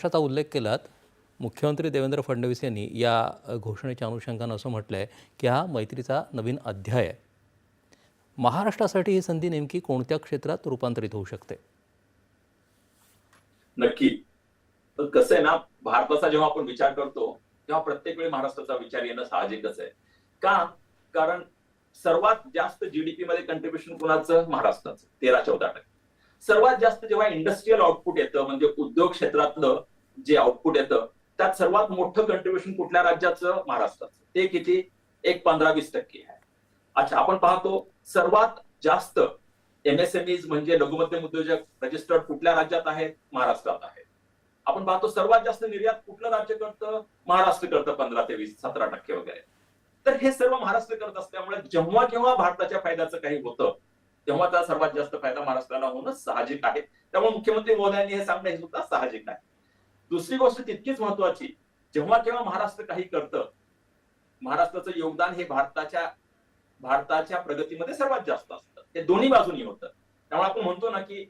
पक्षाचा उल्लेख केलात मुख्यमंत्री देवेंद्र फडणवीस यांनी या घोषणेच्या अनुषंगानं असं म्हटलं आहे की हा मैत्रीचा नवीन अध्याय आहे. महाराष्ट्रासाठी ही संधी नेमकी कोणत्या क्षेत्रात रूपांतरित होऊ शकते? नक्की. तर कसं आहे ना भारताचा जेव्हा आपण विचार करतो तेव्हा प्रत्येक वेळी महाराष्ट्राचा विचार येणं साहजिकच आहे. का? कारण सर्वात जास्त जीडीपी मध्ये कंट्रीब्युशन कुणाचं? महाराष्ट्राचं. तेरा चौदा टक्के. सर्वात जास्त जेव्हा इंडस्ट्रीयल आउटपुट येतं म्हणजे उद्योग क्षेत्रातलं जे आउटपुट येतं त्यात सर्वात मोठं कंट्रीब्युशन कुठल्या राज्याचं? महाराष्ट्राचं. ते किती? एक पंधरा वीस टक्के आहे. अच्छा आपण पाहतो सर्वात जास्त एमएसएमईज म्हणजे लघुमध्यम उद्योजक रजिस्टर्ड कुठल्या राज्यात आहेत? महाराष्ट्रात आहेत. आपण पाहतो सर्वात जास्त निर्यात कुठलं राज्य करतं? महाराष्ट्र करतं पंधरा ते वीस सतरा टक्के वगैरे. तर हे सर्व महाराष्ट्र करत असल्यामुळे जेव्हा जेव्हा भारताच्या फायद्याचं काही होतं तेव्हा त्याचा सर्वात जास्त फायदा महाराष्ट्राला होणं साहजिक आहे. त्यामुळे मुख्यमंत्री मोदयांनी हे सांगणं हे सुद्धा साहजिक आहे. दुसरी गोष्ट तितकीच महत्वाची जेव्हा केव्हा महाराष्ट्र काही करतं महाराष्ट्राचं योगदान हे भारताच्या भारताच्या प्रगतीमध्ये सर्वात जास्त असतं. हे दोन्ही बाजूनी होतं. त्यामुळे आपण म्हणतो ना की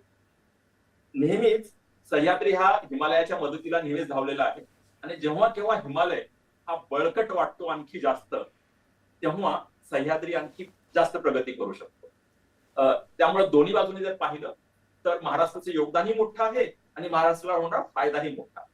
नेहमीच सह्याद्री हा हिमालयाच्या मदतीला नेहमीच धावलेला आहे. आणि जेव्हा केव्हा हिमालय हा बळकट वाटतो आणखी जास्त तेव्हा सह्याद्री आणखी जास्त प्रगती करू शकतो. त्यामुळे दोन्ही बाजूने जर पाहिलं तर महाराष्ट्राचं योगदानही मोठं आहे आणि महाराष्ट्राला होणारा फायदाही मोठा आहे.